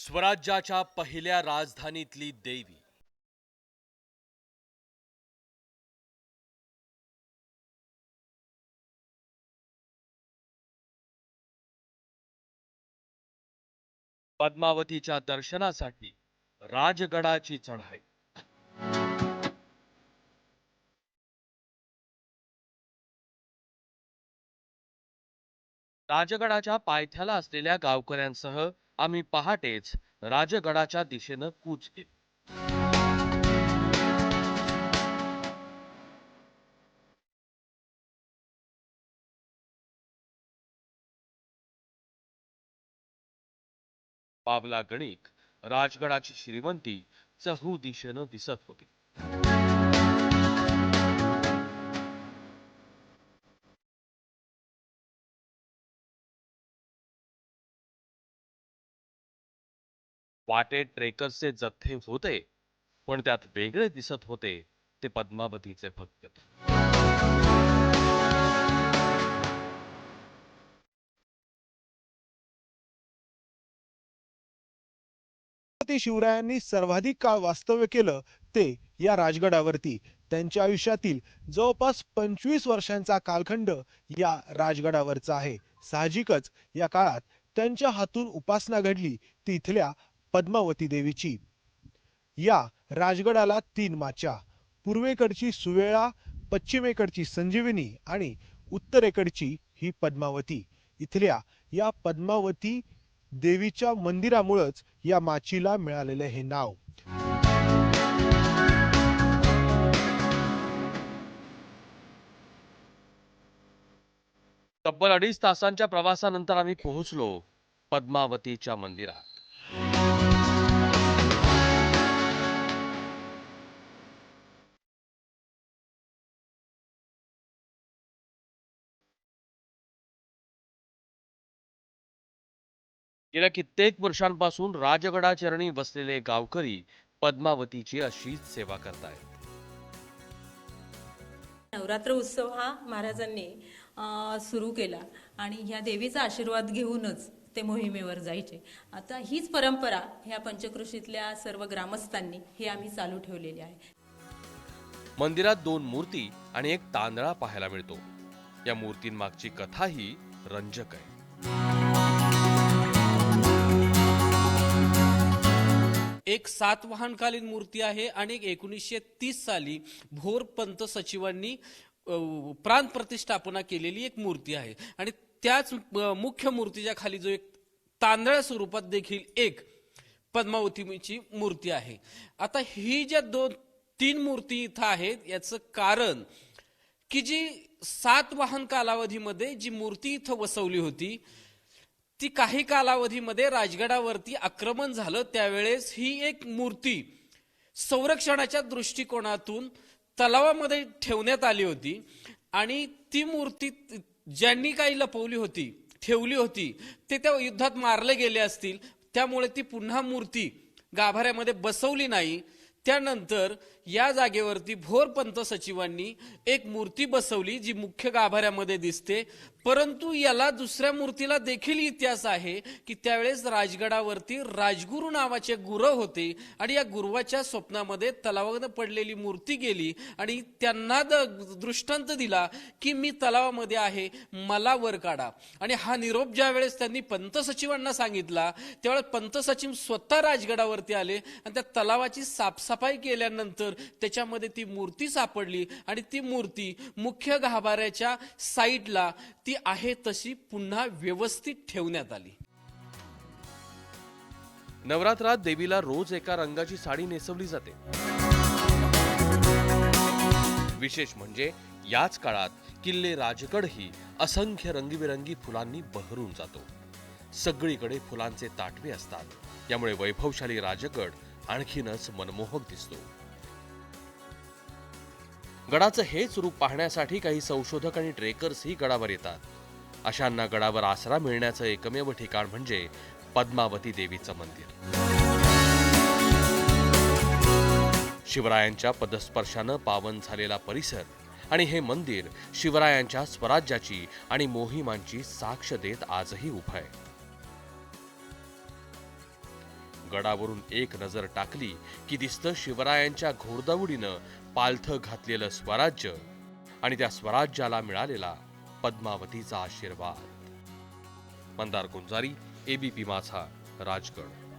स्वराज्याच्या पहिल्या राजधानीतली देवी. पद्मावतीच्या दर्शनासाठी राजगडाची चढाई. राजगडाच्या पायथ्याला असलेल्या गावकऱ्यांसह आम्ही पहाटेच राजगडाच्या दिशेनं कूच केली पावला गणिक राजगडाची श्रीमंती चहू दिशेनं दिसत होती. वाटे ट्रेकर्सचे जथ्थे होते पण त्यात वेगळे दिसत होते ते पद्मावतीचे भक्त. शिवरायांनी सर्वाधिक काळ वास्तव्य केलं ते या राजगडावरती. त्यांच्या आयुष्यातील जवळपास पंचवीस वर्षांचा कालखंड या राजगडावरचा आहे. साहजिकच या काळात त्यांच्या हातून उपासना घडली ती इथल्या पद्मावती देवीची. या राजगडाला तीन माच्या पूर्वेकडची सुवेळा पश्चिमेकडची संजीवनी आणि उत्तरेकडची ही पद्मावती. इथल्या या पद्मावती देवीच्या मंदिरामुळंच या माचीला मिळालेलं हे नाव. तब्बल अडीच तासांच्या प्रवासानंतर आम्ही पोहोचलो पद्मावतीच्या मंदिरात. गेल्या कित्येक वर्षांपासून राजगडाचरणी बसलेले गावकरी पद्मावतीची अशीच सेवा करतायत. नवरात्र उत्सव हा महाराजांनी सुरू केला आणि ह्या देवीचा आशीर्वाद घेऊनच ते मोहिमेवर जायचे. आता हीच परंपरा ह्या पंचकृषीतल्या सर्व ग्रामस्थांनी ही आम्ही चालू ठेवलेली आहे. मंदिरात दोन मूर्ती आणि एक तांदळा पाहायला मिळतो. या मूर्तींमागची कथाही रंजक आहे. एक सातवाहनकालीन मूर्ती आहे आणि एक एकोणीसशे तीस साली भोर पंत सचिवांनी प्राण प्रतिष्ठापना केलेली एक मूर्ती आहे. आणि त्याच मुख्य मूर्तीच्या खाली जो एक तांदळा स्वरूपात देखील एक पद्मावतीची मूर्ती आहे. आता ही ज्या दोन तीन मूर्ती इथं आहेत याचं कारण की जी सात वाहन कालावधीमध्ये जी मूर्ती इथं वसवली होती ती काही कालावधीमध्ये राजगडावरती आक्रमण झालं. त्यावेळेस ही एक मूर्ती संरक्षणाच्या दृष्टिकोनातून तलावामध्ये ठेवण्यात आली होती. आणि ती मूर्ती ज्यांनी काही लपवली होती ठेवली होती ते त्या युद्धात मारले गेले असतील. त्यामुळे ती पुन्हा मूर्ती गाभाऱ्यामध्ये बसवली नाही. त्यानंतर या जागेवरती भोर पंत सचिवांनी एक मूर्ती बसवली जी मुख्य गाभाऱ्यामध्ये दिसते. परंतु याला दुसऱ्या मूर्तीला देखील इतिहास आहे की त्यावेळेस राजगडावरती राजगुरू नावाचे गुरव होते आणि या गुरुवाच्या स्वप्नामध्ये तलावानं पडलेली मूर्ती गेली आणि त्यांना द- दृष्टांत दिला की मी तलावामध्ये आहे मला वर काढा. आणि हा निरोप ज्या वेळेस त्यांनी पंत सचिवांना सांगितला त्यावेळेस पंत सचिव स्वतः राजगडावरती आले आणि त्या तलावाची साफसफाई केल्यानंतर त्याच्यामध्ये ती मूर्ती सापडली आणि ती मूर्ती मुख्य गाभाऱ्याच्या साईडला ती आहे तशी पुन्हा व्यवस्थित ठेवण्यात आली. नवरात्रात देवीला रोज एका रंगाची साडी नेसवली जाते. विशेष म्हणजे याच काळात किल्ले राजगडही असंख्य रंगीबेरंगी फुलांनी बहरून जातो. सगळीकडे फुलांचे ताटवे असतात. त्यामुळे वैभवशाली राजगड आणखीनच मनमोहक दिसतो. गडाचं हेच रूप पाहण्यासाठी काही संशोधक आणि ट्रेकर्सही गडावर येतात. अशांना गडावर आसरा मिळण्याचं एकमेव ठिकाण म्हणजे पद्मावती देवीचं मंदिर. शिवरायांच्या पदस्पर्शानं पावन झालेला परिसर आणि हे मंदिर शिवरायांच्या स्वराज्याची आणि मोहिमांची साक्ष देत आजही उभं आहे. गडावरून एक नजर टाकली की दिसतं शिवरायांच्या घोरदवडीनं पालथं घातलेलं स्वराज्य आणि त्या स्वराज्याला मिळालेला पद्मावतीचा आशीर्वाद. मंदार गुंजारी एबीपी माझा राजगड.